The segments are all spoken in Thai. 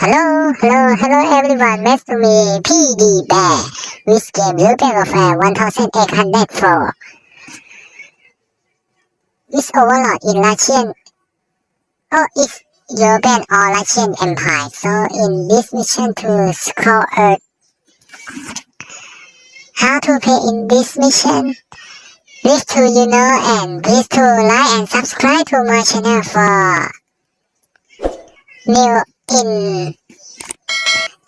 hello, hello, hello everyone. Nice to meet PD Bear. Which game European Warfare uh, 1804. Is overlord in Russian. Oh, it's European or Russian Empire. So in this mission to Skull Earth. How to play in this mission? Please to you know and please to like and subscribe to my channel for new in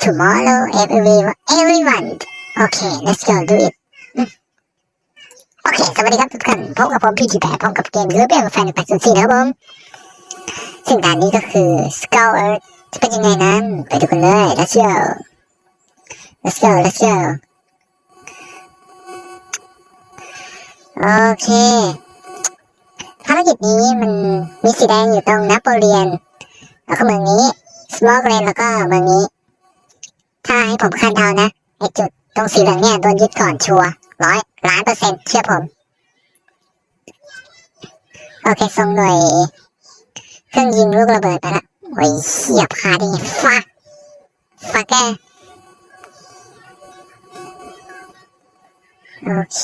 tomorrow everyone everyone โอเค let's go do it โอเค สวัสดีครับทุกท่านพบกับผมพี่จีแปพร้อมกับเกมยูเปียแฟนแปดศูนย์สี่ครับผม ซึ่งด่านนี้ก็คือ Skull Earth จะเป็นยังไงนั้น ไปดูกันเลย let's go let's go let's go โอเค ภารกิจนี้มันมีสีแดงอยู่ตรงนโปเลียน แล้วก็เมืองนี้สมอลเกรนแล้วก็เมืองนี้ ถ้าให้ผมคาดเดานะไอจุดตรงสีเหลืองเนี่ยโดนยึดก่อนชัวร้อยล้านเปอร์เซ็นต์เชื่อผม โอเคส่งหน่วยเครื่องยิงลูกระเบิดไปละโอ้ยเสียบคาดีฟักฟักแกโอเค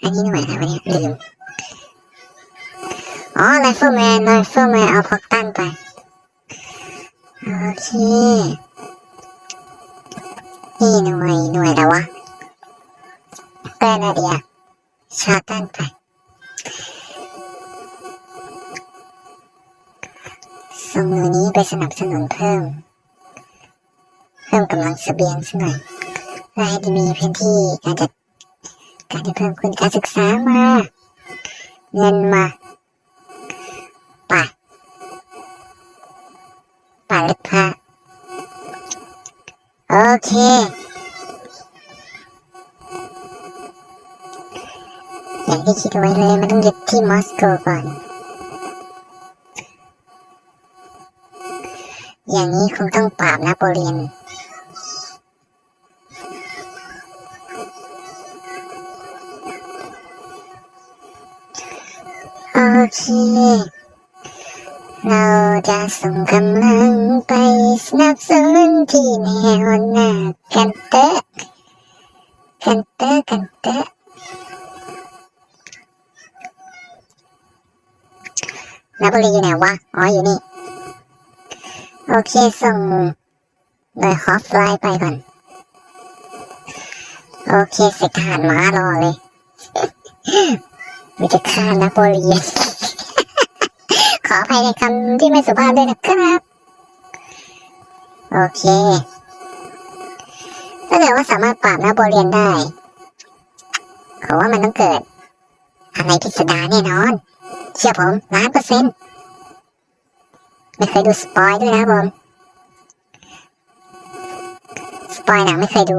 อันนี้หน่วยอะไรวะเนี่ยลืม อ๋อไรเฟิลแมนไรเฟิลแมนเอาพ็อกตันไป โอเค นี่หน่วยหน่วยแล้ววะแกรนาเดียชาตันไปส่งหน่วยนี้ไปสนับสนุนเพิ่ม เพิ่มกำลังเสบียงสักหน่อยเพื่อให้มีพื้นที่การจัดการจะเพิ่มคุณการศึกษามา เงินมา เค อย่างที่คิดไว้เลยมันต้องยึดที่มอสโกก่อน อย่างนี้คงต้องปราบนโปเลียนโอเค เราจะส่งกำลังไปสนับสนุน ที่แนวหน้ากันเตอะกันเตอะกันเตอะนาบุรีอยู่ไหนวะ อ๋อ อยู่นี่ โอเค ส่งหน่วยฮอฟไลน์ไปก่อน โอเคสร็จทหารม้ารอเลยมันจะฆ่านโปเลียนขออภัยในคำที่ไม่สุภาพด้วยนะครับ โอเคถ้าเกิดว่าสามารถปราบนโปเลียนได้เขาว่ามันต้องเกิด อะไรพิสดารแน่นอน เชื่อผมล้านเปอร์เซ็นต์ไม่เคยดูสปอยด้วยนะผมสปอยหนังไม่เคยดู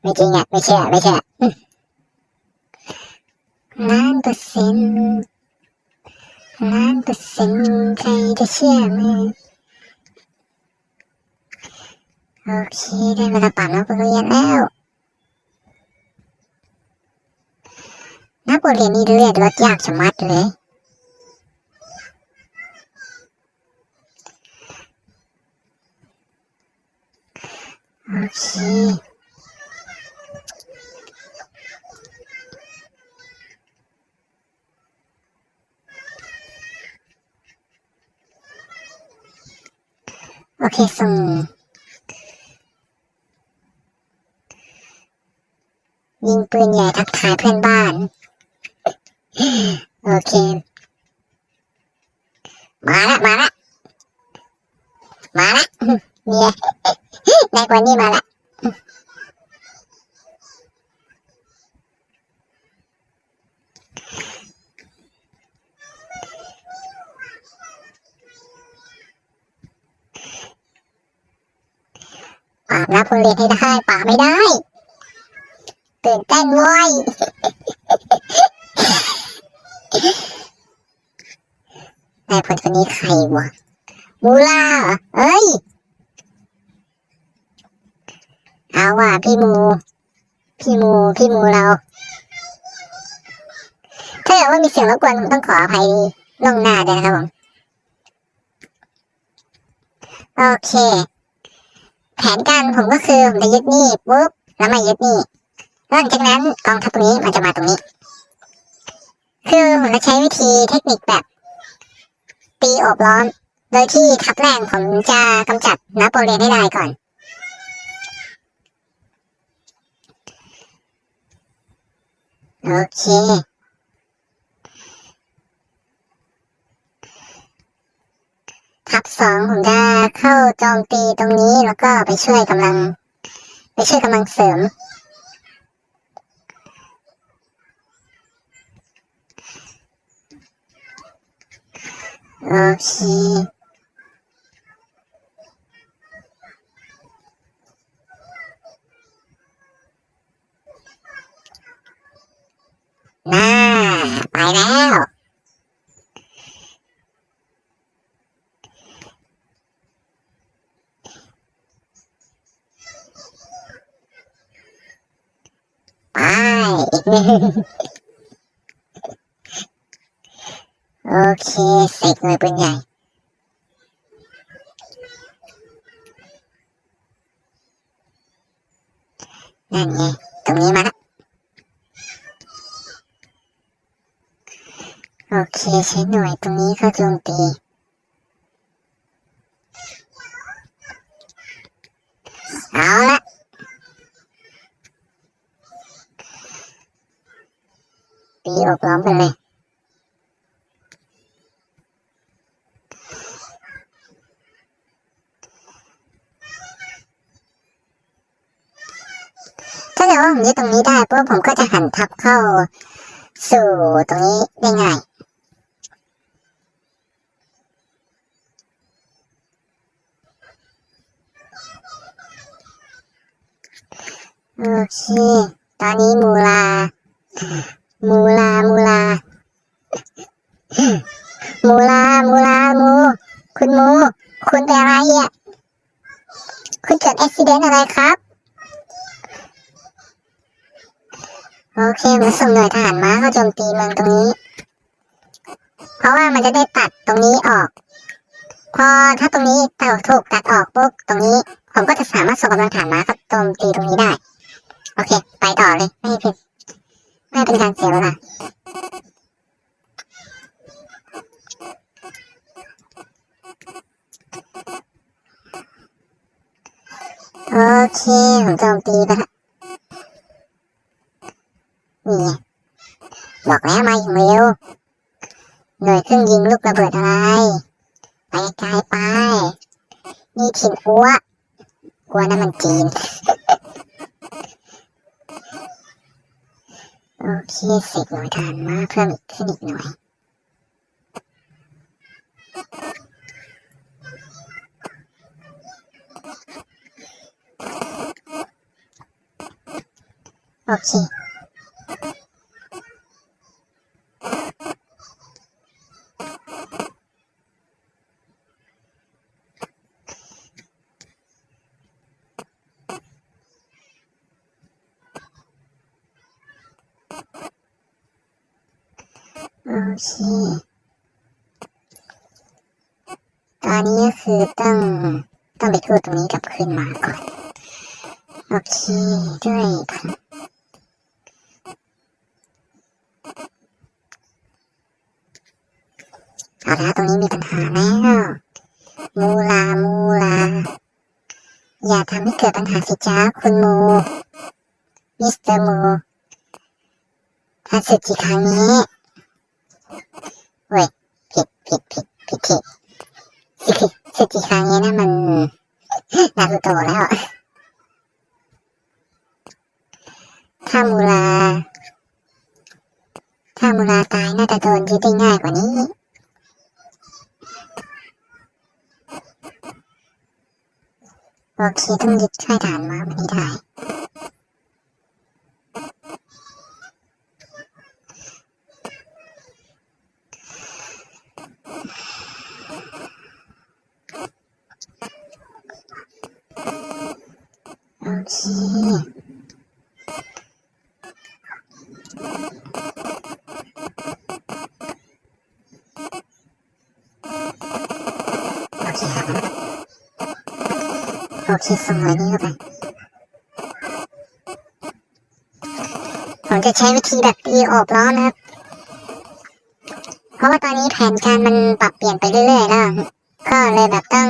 ไม่จริงอะ ไม่เชื่อ ไม่เชื่อล้านเปอร์เซ็นต์ล้านเปอร์เซ็นต์ใครจะเชื่อมือ โอเค ได้เวลาปราบนักเรียนแล้วนักเรียนนี่เลือดลดยากชะมัดเลย โอเคโอเคส่งยิงปืนใหญ่ทักทายเพื่อนบ้าน โอเค มาละมาละมาละเนี่ยนายก ว่านี้มาละปราบนาโปเลียนให้ได้ปราบไม่ได้ ตื่นเต้นว้ยนายพลคนนี้ใครวะมูล่าเหรอเอ้ย เอาว่ะ พี่มูเรา ถ้าเกิดว่ามีเสียงรบกวนผมต้องขออภัยล่วงหน้าด้วยนะครับผม โอเค แผนการผมก็คือผมจะยึดนี่ปุ๊บแล้วมายึดนี่แล้วหลังจากนั้นกองทัพตรงนี้มันจะมาตรงนี้ คือผมจะใช้วิธีเทคนิคแบบ ตีอบล้อม โดยที่ทัพแรกผมจะกำจัดนโปเลียนให้ได้ก่อน โอเค ทัพสองผมจะเข้าโจมตีตรงนี้แล้วก็ไปช่วยกำลัง ไปช่วยกำลังเสริม โอเค น่าไปแล้วไปโอเคเสกเลยปืนใหญ่นั่นไง ตรงนี้มาละ โอเคใช้หน่วยตรงนี้เข้าโจมตีเอาละตีอกล้อมไปเลยถ้าเกิดว่าผมยึดตรงนี้ได้ปุ๊บผมก็จะหันทับเข้าสู่ตรงนี้ได้ง่าย โอเค ตอนนี้มูลา มูลา มูลา มูลามูลามู คุณมู คุณเป็นอะไรอะ คุณเกิดอุบิเหตุอะไรครับ โอเคมาส่งหน่วยทหารม้าเข้าโจมตีเมืองตรงนี้ เพราะว่ามันจะได้ตัดตรงนี้ออก พอถ้าตรงนี้เต่าถูกตัดออกปุ๊บตรงนี้ ผมก็จะสามารถส่งกำลังทหารม้าเข้าโจมตีตรงนี้ได้ โอเค ไปต่อเลย ไม่เป็นไม่เป็นการเสียเวลาโอเค ผมโจมตีไปละนี่ไงบอกแล้วมาอย่างเร็ว หน่ว องยิงลูกระเบิดอะไร ไปไกลไป นี่ถิ่นอัวอัวนั่นมันจีน โอเคเสกหน่วยทารมาเพิ่มอีกขึ้นอีกหน่วยโอเค โอเค ตอนนี้ก็คือต้อง ต้องไปทูตตรงนี้กลับขึ้นมาก่อน โอเคด้วยพลังเอาละตรงนี้มีปัญหาแล้ว มูลา มูลา อย่าทำให้เกิดปัญหาสิจ้าคุณมู มิสเตอร์มูถ้าสึกกี่ครั้งนี้เว้ยผิดผิดผิดผิดผิดสึกกี่ครั้งนี้นะมัน นารูโตแล้วถ้ามูลาถ้ามูลาตายน่าจะโดนยึดได้ง่ายกว่านี้โอเคต้องยึดค่ายฐานมามันนี้ โอเคครับโอเคส่งนี่เข้ไปผมจะใช้วิธีแบบตีโอบล้อนะครับ เพราะว่าตอนนี้แผนการมันปรับเปลี่ยนไปเรื่อยๆแล้วก็เลยแบบต้อง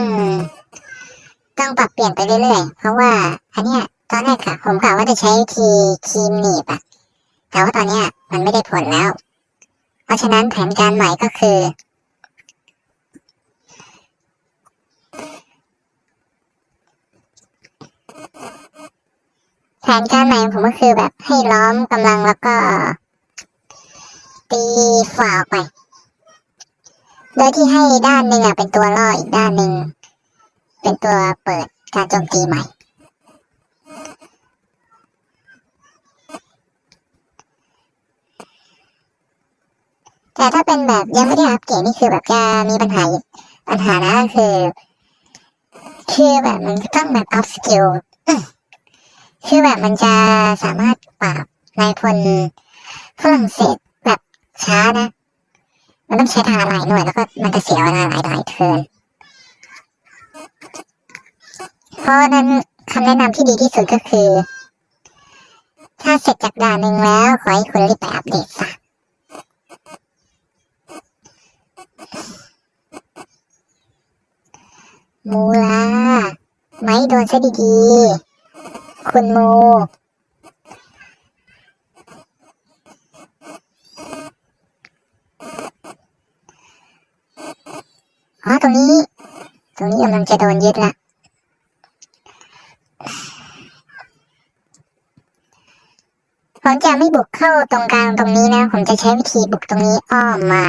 ต้องปรับเปลี่ยนไปเรื่อยๆ เพราะว่าอันเนี้ยตอนแรกอะผมกะว่าจะใช้วิธีครีมหนีบอะแต่ว่าตอนเนี้ยมันไม่ได้ผลแล้ว เพราะฉะนั้นแผนการใหม่ก็คือ แผนการใหม่ผมก็คือแบบให้ล้อมกำลังแล้วก็ ตีฝ่าออกไป โดยที่ให้ด้านหนึ่งอะเป็นตัวล่ออีกด้านหนึ่งเป็นตัวเปิดการโจมตีใหม่ แต่ถ้าเป็นแบบยังไม่ได้อัปเกรดนี่คือแบบจะมีปัญหาปัญหานะคือ คือแบบมันต้องแบบอัพสกิลคือแบบมันจะสามารถปราบนายพลฝรั่งเศสแบบช้านะ มันต้องใช้ทาหลายหน่วยแล้วก็มันจะเสียเวลาหลายหลายเทิร์นเพราะฉะนั้นคำแนะนำที่ดีที่สุดก็คือ ถ้าเสร็จจากด่านหนึ่งแล้ว ขอให้คุณรีบไปอัปเดตซะ มูลาไม่โดนซะดีๆคุณโม อ๋อตรงนี้ ตรงนี้กำลังจะโดนยึดละผมจะไม่บุกเข้าตรงกลางตรงนี้นะ ผมจะใช้วิธีบุกตรงนี้อ้อมมา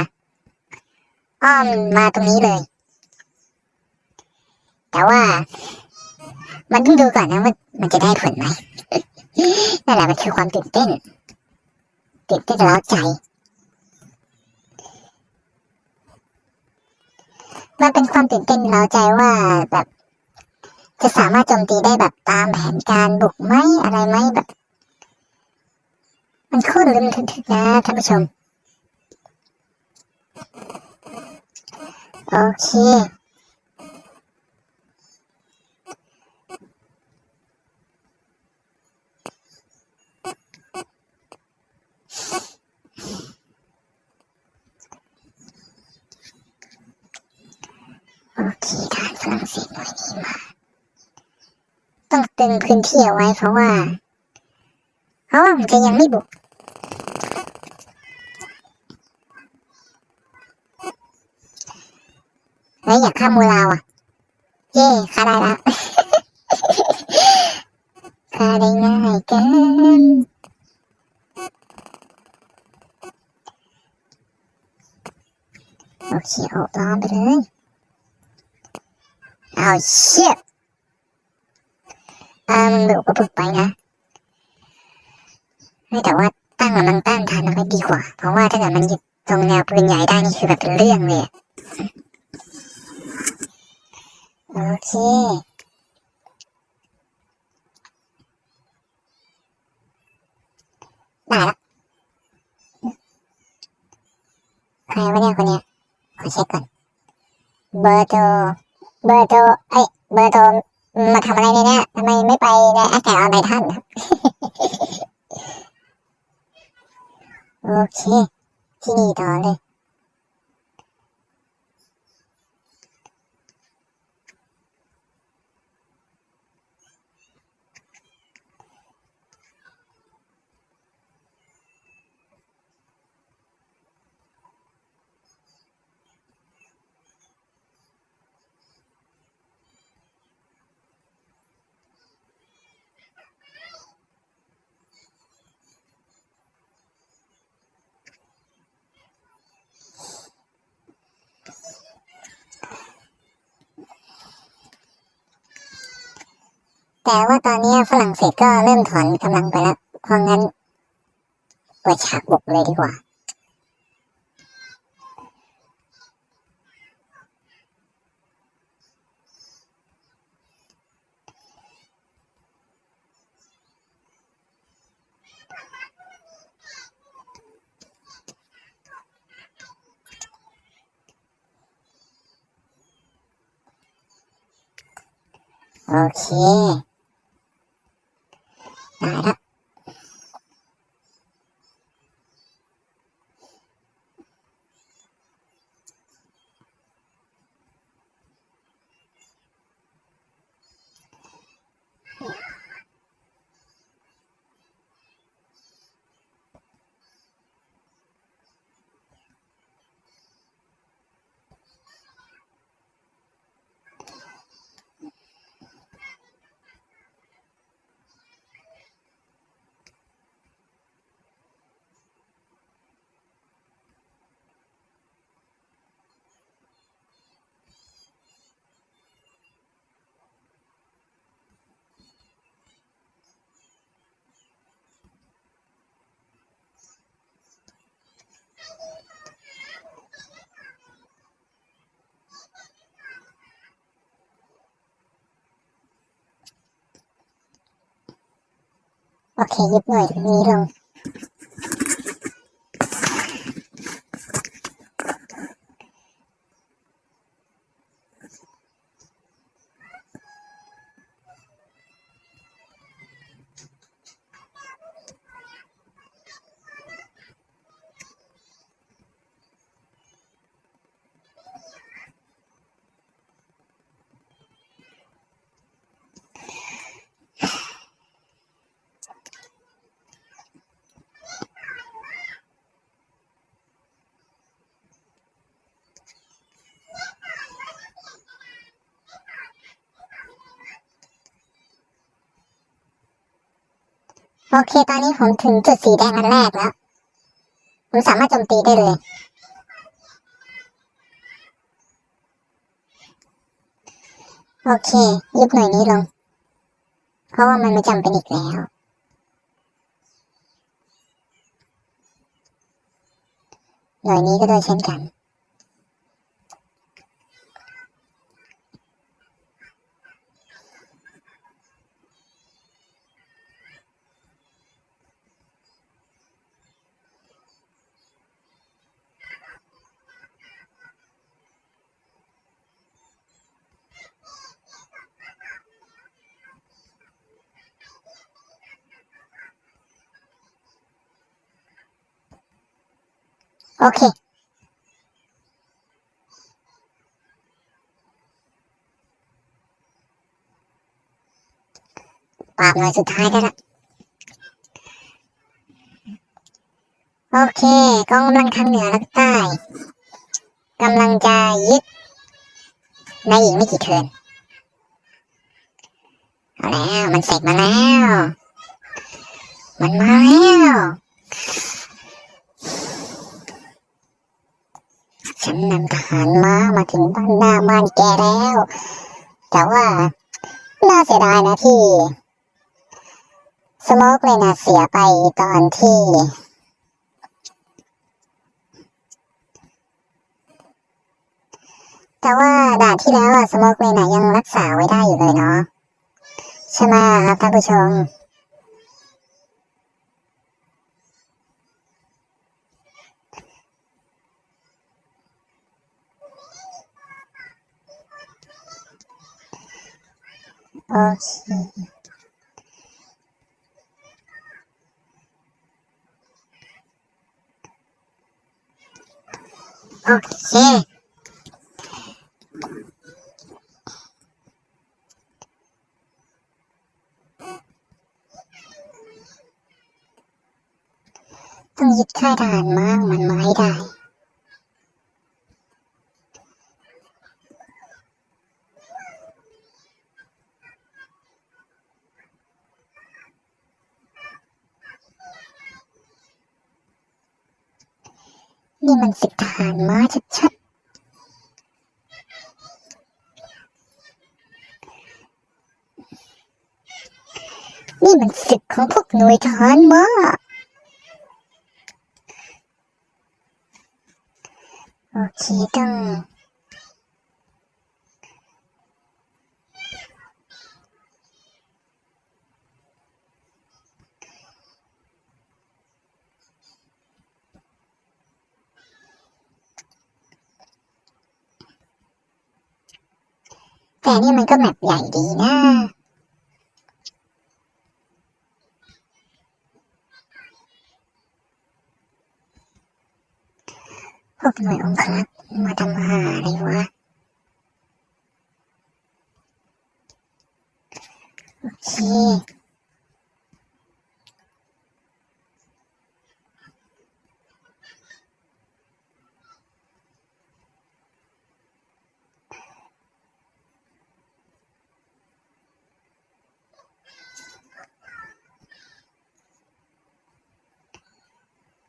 อ้อมมาตรงนี้เลย แต่ว่า มันต้องดูก่อนนะว่ามันจะได้ผลไหมนั่นแหละมันคือความตื่นเต้นตื่นเต้นร้าใจ มันเป็นความตื่นเต้นร้าใจว่าแบบ จะสามารถโจมตีได้แบบตามแผนการบุกไหมอะไรไหมแบบ มันโคตรลุ้นทึกๆนะท่านผู้ชม โอเค โอเคทารฝรั่งเศสหน่วยนี้มา ต้องตึงพื้นที่เอาไว้เพราะว่า เพราะว่าผมจะยังไม่บุก เฮ้ยอยากฆ่ามูลาวอะ เย่ฆ่าได้แล้วฆ่าได้ง่ายเกินโอเคออกล้อมไปเลยเอาเชี่ยอ่ามึงบุกก็บุกไปนะเฮ้ยแต่ว่าตั้งกำลังต้านทานเอาไว้ดีกว่า เพราะว่าถ้าเกิดมันยึดตรงแนวปืนใหญ่ได้นี่คือแบบเป็นเรื่องเลยอะโอ เคได้ละใครวะเนี่ยคนเนี้ยขอเช็คก่อนเบอร์โทรเบอร์โทรเอ้ยเบอร์โทรมาทำอะไรในเนี้ยทำไมไม่ไปในแอคแท็กออนไททันครับโอเค ที่นี่ต่อเลย แต่ว่าตอนนี้ฝรั่งเศสก็เริ่มถอนกำลังไปแล้ว เพราะงั้นเปิดฉากบุกเลยดีกว่า โอโอเค ไโอเคยึดหน่วยนี้ลง โอเคตอนนี้ผมถึงจุดสีแดงอันแรกแล้ว ผมสามารถโจมตีได้เลย โอเค ยุบหน่วยนี้ลง เพราะว่ามันไม่จำเป็นอีกแล้ว หน่วยนี้ก็ด้วยเช่นกัน โอเค ปราบหน่วยสุดท้ายได้ละ โอเคกองกำลังทางเหนือและใต้กำลังจะยึดในอีกไม่กี่เทิร์นเอาแล้ว มันเสร็จมาแล้ว มันมาแล้ว ฉันนำทหารม้ามาถึงบ้านหน้าบ้านแกแล้ว แต่ว่าน่าเสียดายนะที่ สโมกเลยนะเสียไปตอนที่ แต่ว่าด่านที่แล้วอะสโมกเลยนะยังรักษาไว้ได้อยู่เลยเนาะใช่ไหมครับท่านผู้ชม โอเคโอเคต้องยึดค่ายทหารม้าของมันมาให้ได้ นี่มันศึกทหารม้าชัดๆ นี่มันศึกของพวกห น่วยทหารม้าโอเคต้องแต่แต่นี่มันก็แมปใหญ่ดีนะ พวกหน่วยองครักษ์มาทำหาอะไรวะ โอเค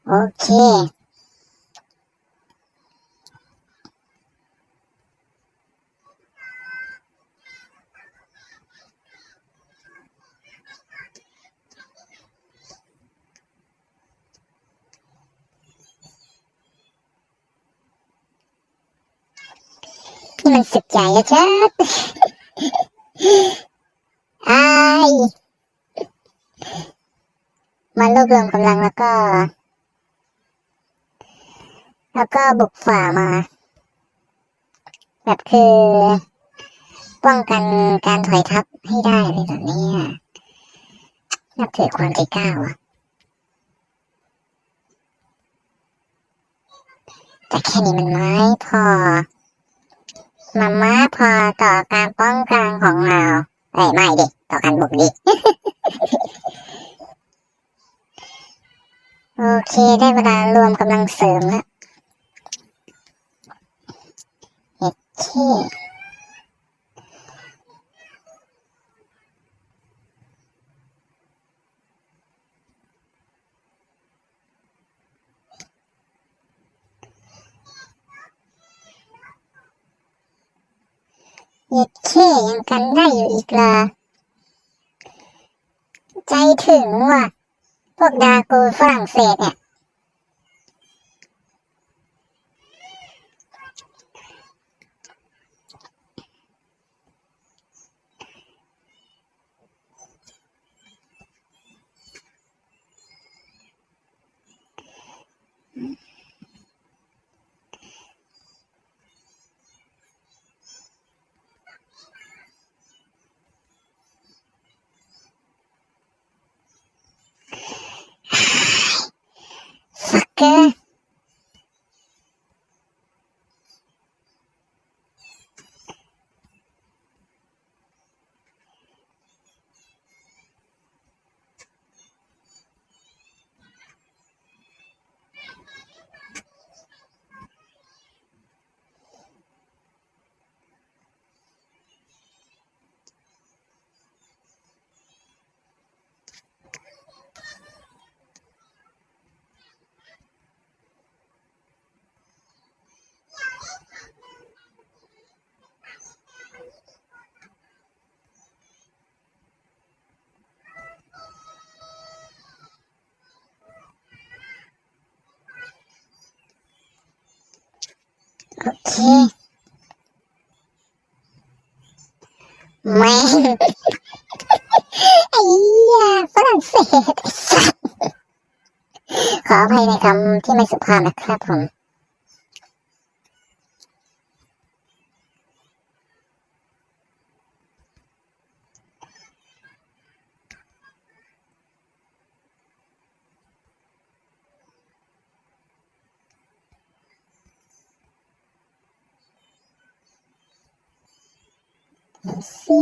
โอเค นี่มันสึกใหญ่ชัดไอายมารวบรวมกำลังแล้วก็ แล้วก็บุกฝ่ามา แบบคือ ป้องกันการถอยทับให้ได้เลยแบบนี้นับถือความใจกล้าว่ะแต่แค่นี้มันไม่พอ มันไม่พอต่อการป้องกันของเราเอ้ยไม่ดิต่อการบุกดิโอเคได้เวลารวมกำลังเสริมแล้วโอเค ช่ยังกันได้อยู่อีกเหรอใจถึงว่ะ พวกดากูฝรั่งเศสเนี่ย ฟักเกอร์ โอเคแม่ไอ้เหี้ยฝรั่งเศสไอ้สัสขออภัยในคำที่ไม่สุภาพนะครับผม สิ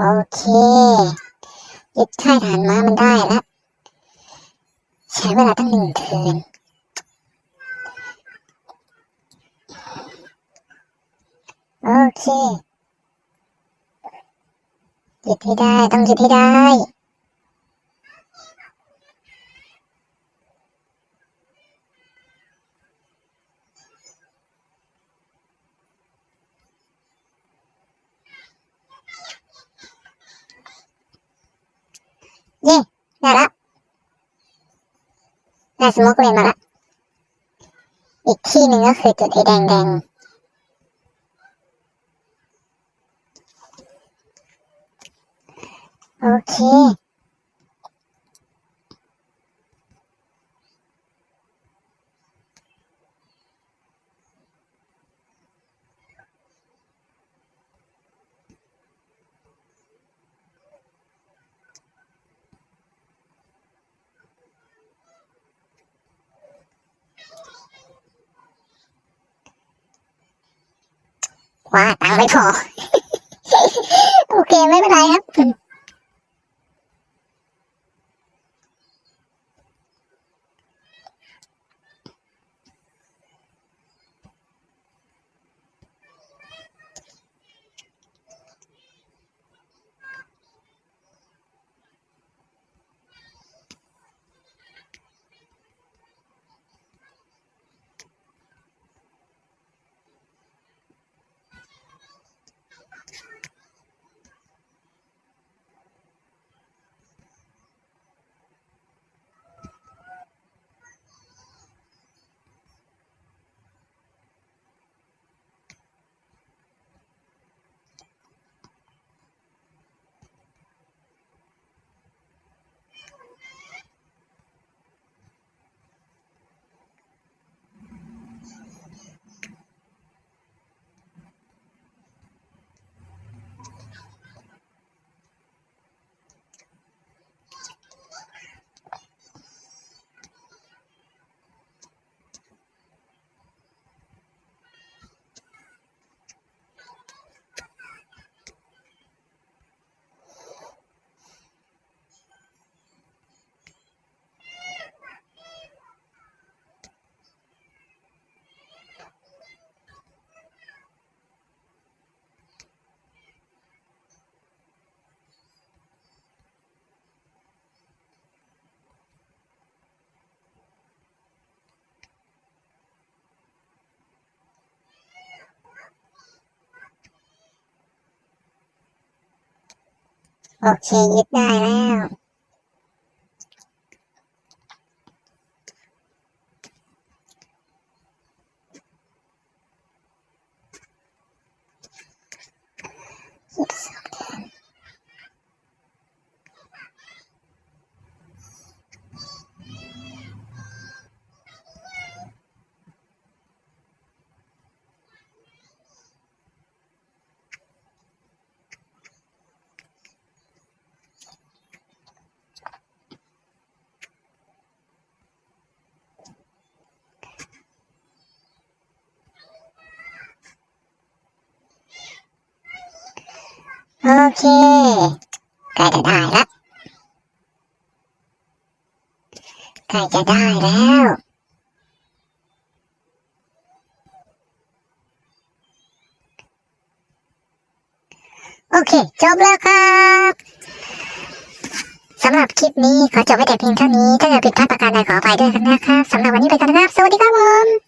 โอเคยึดค่ายทหารม้ามันได้แล้ว ใช้เวลาตั้งหนึ่งคืนโอเคยึดให้ได้ ต้องยึดให้ได้ ได้ละได้สโมกเลนมาละ อีกที่หนึ่งก็ คว้าตังค์ไม่พอ โอเคไม่เป็นไรครับ โอเคยึดได้แล้ว เคใกล้จะได้ละใกล้จะได้แล้วโอเค จบแล้วครับสำหรับคลิปนี้ขอจบไว้แต่เพียงเท่านี้ ถ้าเกิดผิดพลาดประการใดขออภัยด้วยนนะครับสำหรับวันนี้ไปกันนะครับ สวัสดีครับผม